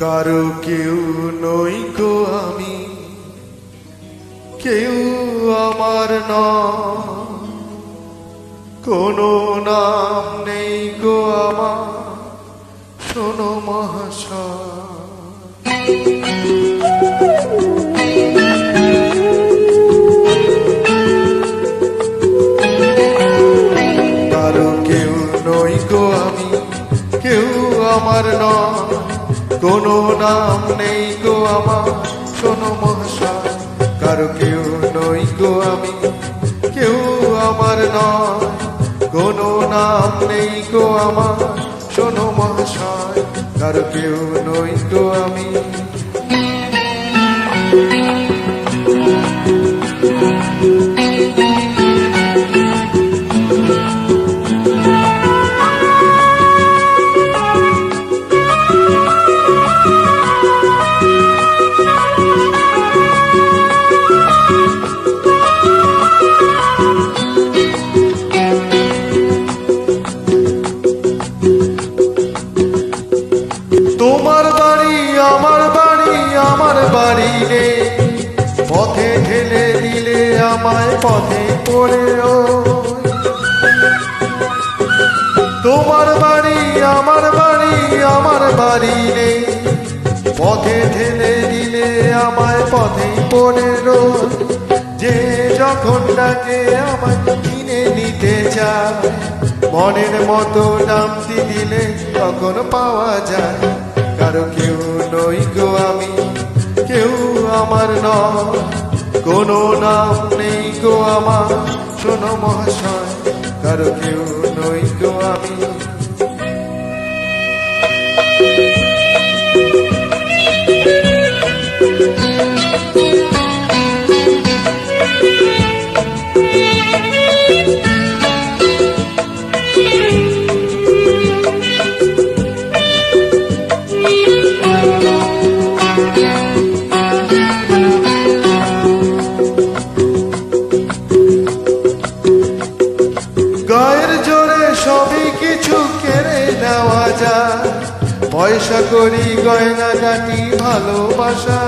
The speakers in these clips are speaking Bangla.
কারও কেউ নই গো আমি। কেউ আমার ন কোনো নাম নেই গো আমার। শোনো মহাশয়। কোনো নাম নেই গো আমার। শোনো মহাশয়, কারও কেউ নই গো আমি। কেউ আমার নয়, কোনো নাম নেই গো আমার। শোনো মহাশয়, কারও কেউ নই গো আমি। আমার বাড়ি রে পথে ঠেলে দিলে আমায় পথে পড়ে রই। তোমার বাড়ি, আমার বাড়ি আমার বাড়ি রে পথে ঠেলে দিলে আমায় পথে পড়ে রই। যে যখন ডাকে আমায় কিনে নিতে চায়, মনের মতো নামটি দিলে তখন পাওয়া যায় কারও কেউ নই গো আমি কেউ আমার নয়। কোনো নাম নেই গো আমার। শোনো মহাশয়, কারও কেউ নই গো আমি। যায় পয়সা করি, গয়না গাটি ভালোবাসা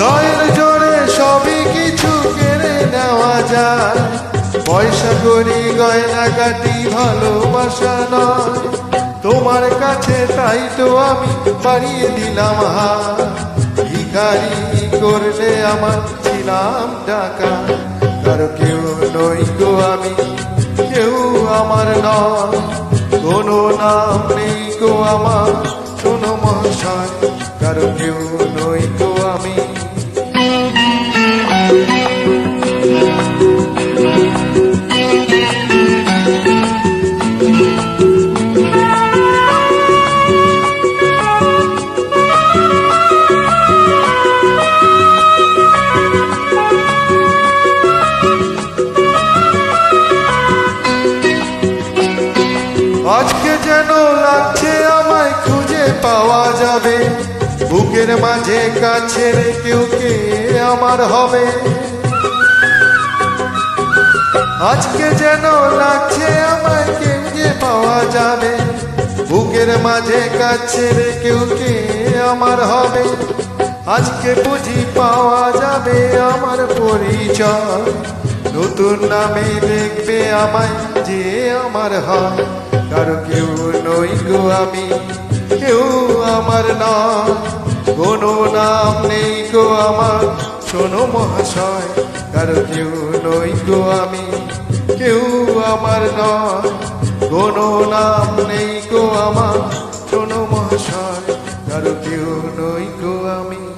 গায়ের জোরে সবই কিছু কেড়ে নেওয়া যায়। পয়সা করি, গয়না গাটি ভালোবাসা নয়। তোমার কাছে তাই তো আমি বাড়িয়ে দিলাম হাত ভিখারি করলে আমার ছিলাম টাকা কারও কেউ নই গো আমি। কেউ আমার নাম কোনো নাম নেই গো আমার। শোনো মহাশয় কারও কেউ নই গো আমি। আজকে যেন লাগছে আমায় খুঁজে পাওয়া যাবে। বুকের মাঝে কাছে কেউ কে আমার হবে? আজকে যেন লাগছে আমায় কেউ যে পাওয়া যাবে। বুকের মাঝে কাছে কেউ কে আমার হবে? আজকে বুঝি পাওয়া যাবে আমার পরিচয়। নতুন নামে দেখবে আমায় যে আমার হয়। কারও কেউ নই গো আমি। কেউ আমার নাম, কোনো নাম নেই গো আমার। শোনো মহাশয়, কারও কেউ নই গো আমি। কেউ আমার নয় কোনো নাম নেই গো আমার। শোনো মহাশয়, কারও কেউ নই গো আমি।